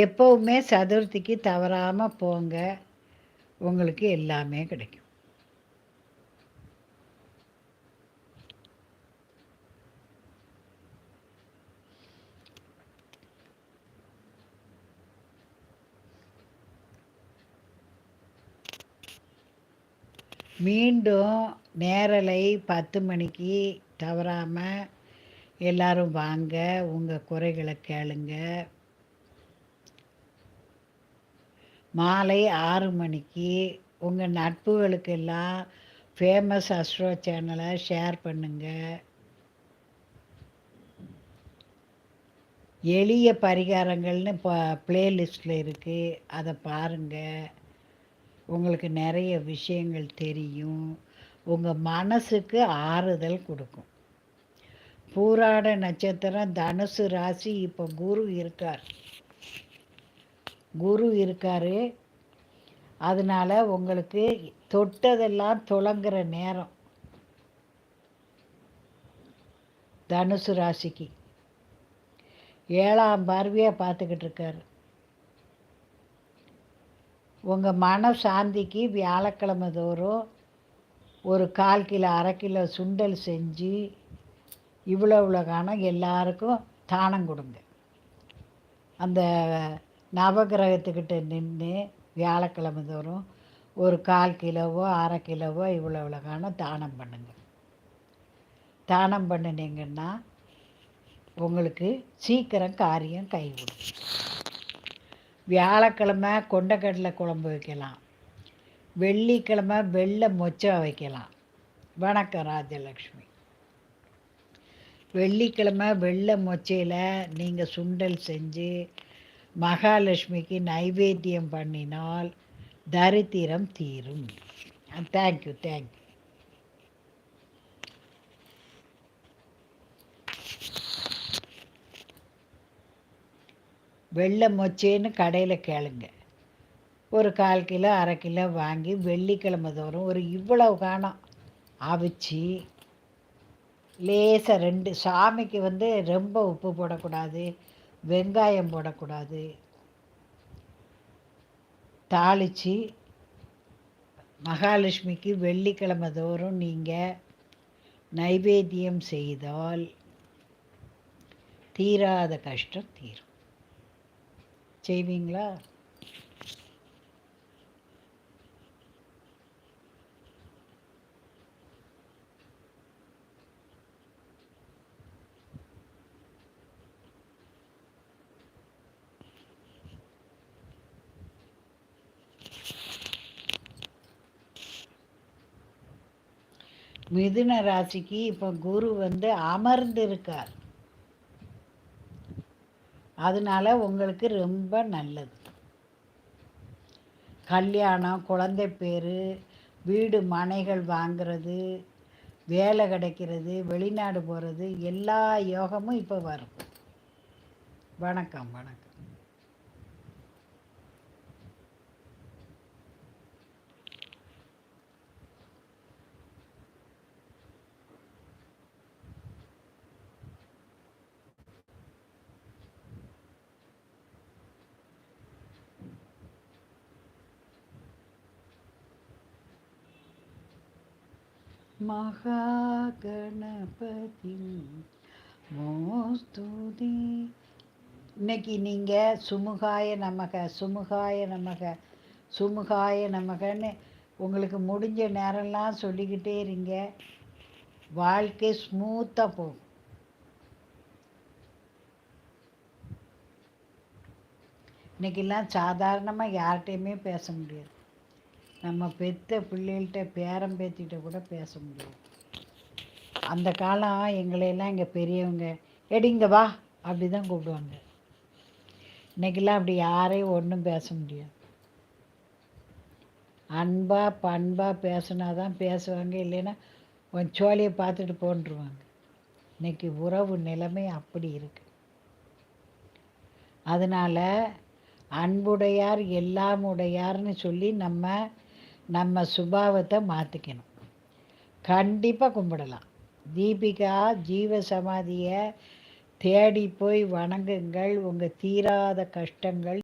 எப்போவுமே சதுர்த்திக்கு தவறாமல் போங்க. உங்களுக்கு எல்லாமே கிடைக்கும். மீண்டும் நேரலை பத்து மணிக்கு தவறாமல் எல்லாரும் வாங்க உங்கள் குறைகளை கேளுங்க. மாலை ஆறு மணிக்கு உங்கள் நட்புகளுக்கெல்லாம் ஃபேமஸ் அஸ்ட்ரோ சேனலை ஷேர் பண்ணுங்கள் எளிய பரிகாரங்கள்னு இப்போ ப்ளேலிஸ்ட்டில் இருக்குது அதை பாருங்கள் உங்களுக்கு நிறைய விஷயங்கள் தெரியும். உங்கள் மனசுக்கு ஆறுதல் கொடுக்கும். பூராட நட்சத்திரம் தனுசு ராசி இப்போ குரு இருக்கார். குரு இருக்கார். அதனால் உங்களுக்கு தொட்டதெல்லாம் துளங்குற நேரம். தனுசு ராசிக்கு. ஏழாம் பார்வையாக பார்த்துக்கிட்டு இருக்காரு. உங்கள் மன சாந்திக்கு வியாழக்கிழமை தோறும் ஒரு கால் கிலோ அரை கிலோ சுண்டல் செஞ்சு இவ்வளோ இவ்வளோ காணம் எல்லாருக்கும் தானம் கொடுங்க. அந்த நவகிரகத்துக்கிட்ட நின்று வியாழக்கிழமை தோறும் ஒரு கால் கிலோவோ அரை கிலோவோ இவ்வளோ இவ்வளோ காணம் தானம் பண்ணுங்கள் தானம் பண்ணினீங்கன்னா உங்களுக்கு சீக்கிரம் காரியம் கைவிடும். வியாழக்கிழமை கொண்டக்கடலை குழம்பு வைக்கலாம். வெள்ளிக்கிழமை வெள்ளை மொச்சை வைக்கலாம். வணக்கம் ராஜலக்ஷ்மி. வெள்ளிக்கிழமை வெள்ளை மொச்சையில் நீங்கள் சுண்டல் செஞ்சு மகாலட்சுமிக்கு நைவேத்தியம் பண்ணினால் தரித்திரம் தீரும். தேங்க்யூ தேங்க்யூ வெள்ளை மொச்சேன்னு கடையில் கேளுங்க. ஒரு கால் கிலோ அரை கிலோ வாங்கி வெள்ளிக்கிழமை தோறும் ஒரு இவ்வளவு காணம். அவிச்சு லேசாக ரெண்டு சாமிக்கு வந்து ரொம்ப உப்பு போடக்கூடாது. வெங்காயம் போடக்கூடாது. தாளித்து மகாலட்சுமிக்கு வெள்ளிக்கிழமை தோறும் நீங்கள் நைவேத்தியம் செய்தால் தீராத கஷ்டம் தீரும். செய்வீங்களா? மிதுன ராசிக்கு இப்போ குரு வந்து அமர்ந்திருக்கார். அதனால உங்களுக்கு ரொம்ப நல்லது. கல்யாணம் குழந்தை பேர் வீடு மனைகள் வாங்கிறது வேலை கிடைக்கிறது வெளிநாடு போகிறது எல்லா யோகமும் இப்போ வரும். வணக்கம் வணக்கம். மகாகணபதி மோஸ்துதி. இன்னைக்கு நீங்கள் சுமுகாய நமக சுமுகாய நமக சுமுகாய நமகன்னு உங்களுக்கு முடிஞ்ச நேரம்லாம் சொல்லிக்கிட்டே இருங்க. வாழ்க்கை ஸ்மூத்தாக போகும். இன்றைக்கெல்லாம் சாதாரணமாக யார்கிட்டையுமே பேச முடியாது. நம்ம பெத்த பிள்ளைகள்கிட்ட பேரம் பேத்திகிட்ட கூட பேச முடியும் அந்த காலம் எங்களையெல்லாம் இங்கே பெரியவங்க எடிங்க வா அப்படி தான் கூப்பிடுவாங்க. இன்றைக்கெல்லாம் அப்படி யாரையும் ஒன்றும் பேச முடியாது. அன்பாக பண்பாக பேசினா தான் பேசுவாங்க இல்லைன்னா உன் சோழியை பார்த்துட்டு போன்றுவாங்க. இன்றைக்கி உறவு நிலைமை அப்படி இருக்குது அதனால் அன்புடையார் எல்லாமுடையார்னு சொல்லி நம்ம நம்ம சுபாவத்தை மாற்றிக்கணும் கண்டிப்பாக கும்பிடலாம். தீபிகா ஜீவ சமாதியை தேடி போய் வணங்குங்கள். உங்கள் தீராத கஷ்டங்கள்